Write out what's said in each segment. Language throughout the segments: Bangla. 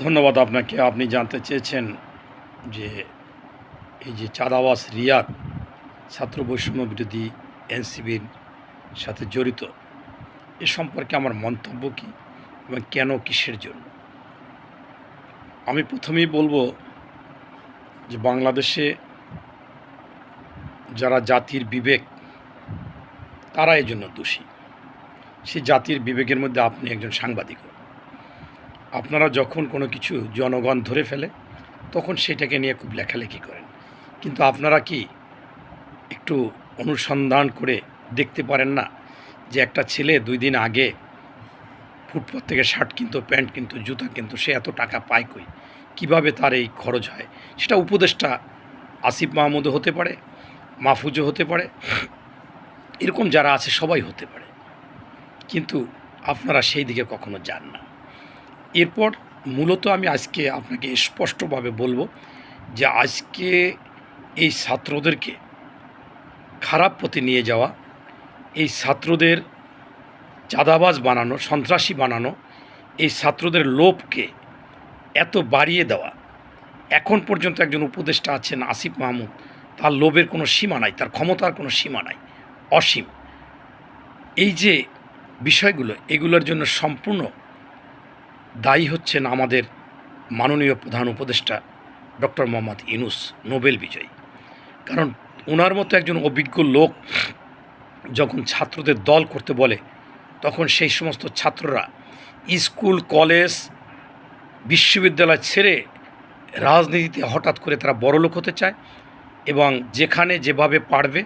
ধন্যবাদ আপনাকে। আপনি জানতে চেয়েছেন যে এই যে চাঁদাবাস রিয়াদ ছাত্র বৈষম্য বিরোধী এনসিবির সাথে জড়িত, এ সম্পর্কে আমার মন্তব্য কী এবং কেন কিসের জন্য? আমি প্রথমেই বলব যে বাংলাদেশে যারা জাতির বিবেক, তারা এই জন্য দোষী। সে জাতির বিবেকের মধ্যে আপনি একজন সাংবাদিক। আপনারা যখন কোনো কিছু জনগণ ধরে ফেলে, তখন সেটাকে নিয়ে খুব লেখালেখি করেন। কিন্তু আপনারা কি একটু অনুসন্ধান করে দেখতে পারেন না যে একটা ছেলে দুই দিন আগে ফুটপাথ থেকে শার্ট কিনতো, প্যান্ট কিনতো, জুতা কিনতো, সে এত টাকা পায় কই? কীভাবে তার এই খরচ হয়? সেটা উপদেষ্টা আসিফ মাহমুদও হতে পারে, মাহফুজও হতে পারে, এরকম যারা আছে সবাই হতে পারে। কিন্তু আপনারা সেই দিকে কখনো যান না। এরপর মূলত আমি আজকে আপনাকে স্পষ্টভাবে বলব যে আজকে এই ছাত্রদেরকে খারাপ পথে নিয়ে যাওয়া, এই ছাত্রদের চাঁদাবাজ বানানো, সন্ত্রাসী বানানো, এই ছাত্রদের লোভকে এত বাড়িয়ে দেওয়া। এখন পর্যন্ত একজন উপদেষ্টা আছেন আসিফ মাহমুদ। তার লোভের কোনো সীমা নাই, তার ক্ষমতার কোনো সীমা নাই, অসীম। এই যে বিষয়গুলো, এগুলোর জন্য সম্পূর্ণ দায়ী হচ্ছেন আমাদের মাননীয় প্রধান উপদেষ্টা ডক্টর মোহাম্মদ ইনুস নোবেল বিজয়ী। কারণ ওনার মতো একজন অভিজ্ঞ লোক যখন ছাত্রদের দল করতে বলে, তখন সেই সমস্ত ছাত্ররা স্কুল, কলেজ, বিশ্ববিদ্যালয় ছেড়ে রাজনীতিতে হঠাৎ করে তারা বড়লোক হতে চায় এবং যেখানে যেভাবে পারবে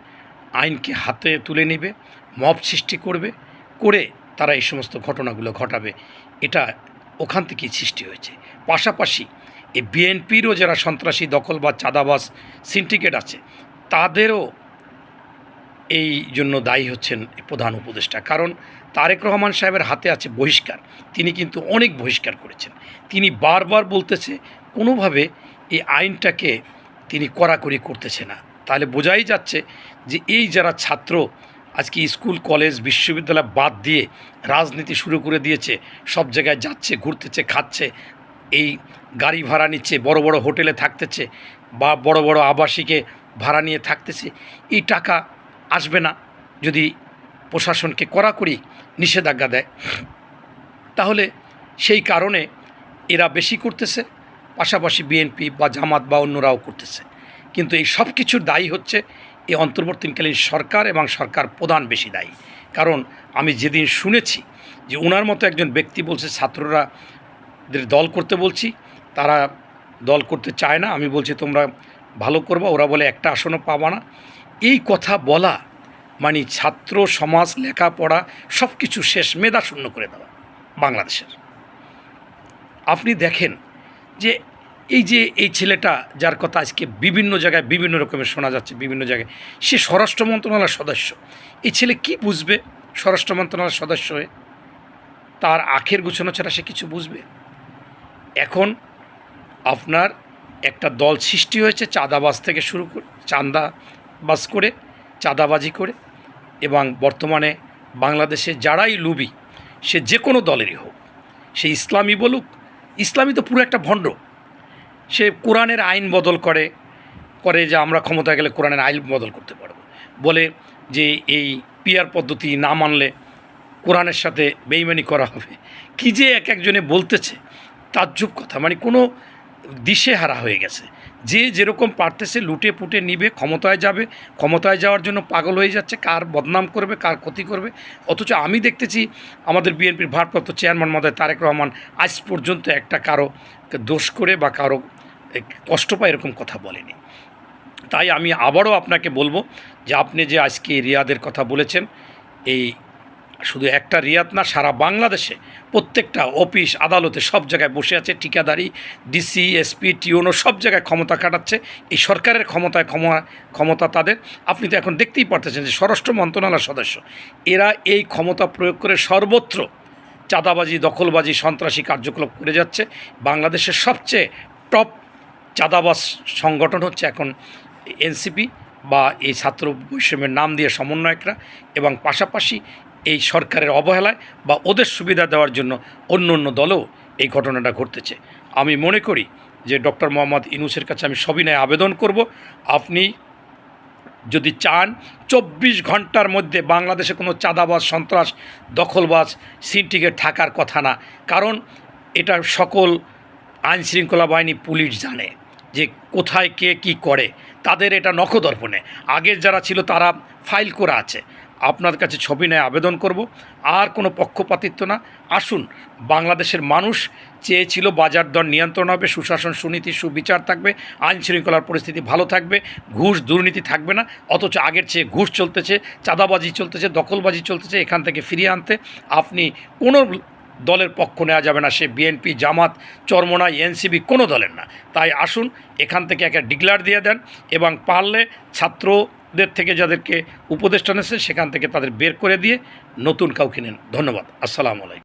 আইনকে হাতে তুলে নেবে, মব সৃষ্টি করবে, করে তারা এই সমস্ত ঘটনাগুলো ঘটাবে। এটা ওখান থেকেই সৃষ্টি হয়েছে। পাশাপাশি এই বিএনপিরও যারা সন্ত্রাসী দখল বা চাঁদাবাস সিন্ডিকেট আছে, তাদেরও এই জন্য দায়ী হচ্ছেন প্রধান উপদেষ্টা। কারণ তারেক রহমান সাহেবের হাতে আছে বহিষ্কার। তিনি কিন্তু অনেক বহিষ্কার করেছেন। তিনি বারবার বলতেছে, কোনোভাবে এই আইনটাকে তিনি কড়াকড়ি করতেছে না। তাহলে বোঝাই যাচ্ছে যে এই যারা ছাত্র আজকে স্কুল, কলেজ, বিশ্ববিদ্যালয় বাদ দিয়ে রাজনীতি শুরু করে দিয়েছে। সব জায়গায় যাচ্ছে, ঘুরতেছে, খাচ্ছে। এই গাড়ি ভাড়া নিচ্ছে, বড় বড় হোটেলে থাকতেছে বা বড় বড় আবাসিকে ভাড়া নিয়ে থাকতেছে। এই টাকা আসবে না যদি প্রশাসনকে কড়াকড়ি নিষেধাজ্ঞা দেয়। তাহলে সেই কারণে এরা বেশি করতেছে, পাশাপাশি বিএনপি বা জামাত বা অন্যরাও করতেছে। কিন্তু এই সব কিছুর দায়ী হচ্ছে এই অন্তর্বর্তীকালীন সরকার এবং সরকার প্রধান বেশি দায়ী। কারণ আমি যেদিন শুনেছি যে ওনার মতো একজন ব্যক্তি বলছে, ছাত্ররা দল করতে বলছি, তারা দল করতে চায় না, আমি বলছি, তোমরা ভালো করবা, ওরা বলে একটা আসনও পাবা না। এই কথা বলা মানে ছাত্র, সমাজ, লেখাপড়া সব কিছু শেষ মেধা শূন্য করে দেওয়া বাংলাদেশের। আপনি দেখেন যে এই যে এই ছেলেটা, যার কথা আজকে বিভিন্ন জায়গায় বিভিন্ন রকমের শোনা যাচ্ছে, বিভিন্ন জায়গায়, সে স্বরাষ্ট্র মন্ত্রণালয়ের সদস্য। এই ছেলে কি বুঝবে স্বরাষ্ট্র মন্ত্রণালয়ের সদস্য হয়ে? তার আখের গুছানো ছাড়া সে কিছু বুঝবে? এখন আপনার একটা দল সৃষ্টি হয়েছে চাঁদাবাজ থেকে শুরু করে, চাঁদাবাজ করে, চাঁদাবাজি করে এবং বর্তমানে বাংলাদেশে যারাই লুবি, সে যে কোনো দলেরই হোক, সে ইসলামী বলুক, ইসলামী তো পুরো একটা ভণ্ড। সে কোরআনের আইন বদল করে করে যে আমরা ক্ষমতায় গেলে কোরআনের আইন বদল করতে পারব। বলে যে এই পিয়ার পদ্ধতি না মানলে কোরআনের সাথে বেইমানি করা হবে। কি যে এক একজনে বলতেছে, তাজ্জব কথা। মানে কোনো দিশেহারা হয়ে গেছে। যে যেরকম পারতেছে লুটে পুটে নিবে, ক্ষমতায় যাবে, ক্ষমতায় যাওয়ার জন্য পাগল হয়ে যাচ্ছে, কার বদনাম করবে, কার ক্ষতি করবে। অথচ আমি দেখতেছি আমাদের বিএনপির ভারপ্রাপ্ত চেয়ারম্যান মহোদয় তারেক রহমান আজ পর্যন্ত একটা কারও দোষ করে বা কারও কষ্ট পায় এরকম কথা বলেনি। তাই আমি আবারও আপনাকে বলব যে আপনি যে আজকে রিয়াদের কথা বলেছেন, এই শুধু একটা রিয়াদ না, সারা বাংলাদেশে প্রত্যেকটা অফিস, আদালতে সব জায়গায় বসে আছে, ঠিকাদারি, ডিসি, এসপি, টিওনো সব জায়গায় ক্ষমতা কাটাচ্ছে। এই সরকারের ক্ষমতায় ক্ষমা, ক্ষমতা তাদের। আপনি তো এখন দেখতেই পারতেছেন যে স্বরাষ্ট্র মন্ত্রণালয়ের সদস্য, এরা এই ক্ষমতা প্রয়োগ করে সর্বত্র চাঁদাবাজি, দখলবাজি, সন্ত্রাসী কার্যকলাপ করে যাচ্ছে। বাংলাদেশের সবচেয়ে টপ চাঁদাবাজ সংগঠন হচ্ছে এখন এনসিপি বা এই ছাত্র বৈষম্যের নাম দিয়ে সমন্বয়করা এবং পাশাপাশি এই সরকারের অবহেলায় বা ওদের সুবিধা দেওয়ার জন্য অন্য অন্য দলেও এই ঘটনাটা ঘটতেছে। আমি মনে করি যে ডক্টর মোহাম্মদ ইনুসের কাছে আমি সবিনয় আবেদন করব। আপনি যদি চান, চব্বিশ ঘণ্টার মধ্যে বাংলাদেশে কোনো চাঁদাবাজ, সন্ত্রাস, দখলবাজ, সিন্ডিকেট থাকার কথা না। কারণ এটা সকল আইনশৃঙ্খলা বাহিনী, পুলিশ জানে। যে কোথায় কে কি করে, তাদের এটা নখদর্পণে। আগের যারা ছিল তারা ফাইল করা আছে। আপনার কাছে ছবি নেয় আবেদন করব, আর কোনো পক্ষপাতিত্ব না। আসুন, বাংলাদেশের মানুষ চেয়েছিল বাজার দর নিয়ন্ত্রণ হবে, সুশাসন, সুনীতি, সুবিচার থাকবে আইন শৃঙ্খলার পরিস্থিতি ভালো থাকবে, ঘুষ দুর্নীতি থাকবে না, অথচ আগের চেয়ে ঘুষ চলতেছে, চাঁদাবাজি চলতেছে, দখলবাজি চলতেছে, এখান থেকে ফিরিয়ে আনতে। আপনি কোনো দলের পক্ষ নেওয়া যাবে না, সে বিএনপি, জামাত চরমোনা এনসিবি কোনো দলের না। তাই আসুন, এখান থেকে একটা ডিক্লার দিয়ে দেন এবং পারলে ছাত্রদের থেকে যাদেরকে উপদেষ্টা নিয়েছে সেখান থেকে তাদের বের করে দিয়ে নতুন কাউকে নেন। ধন্যবাদ। আসসালামু আলাইকুম।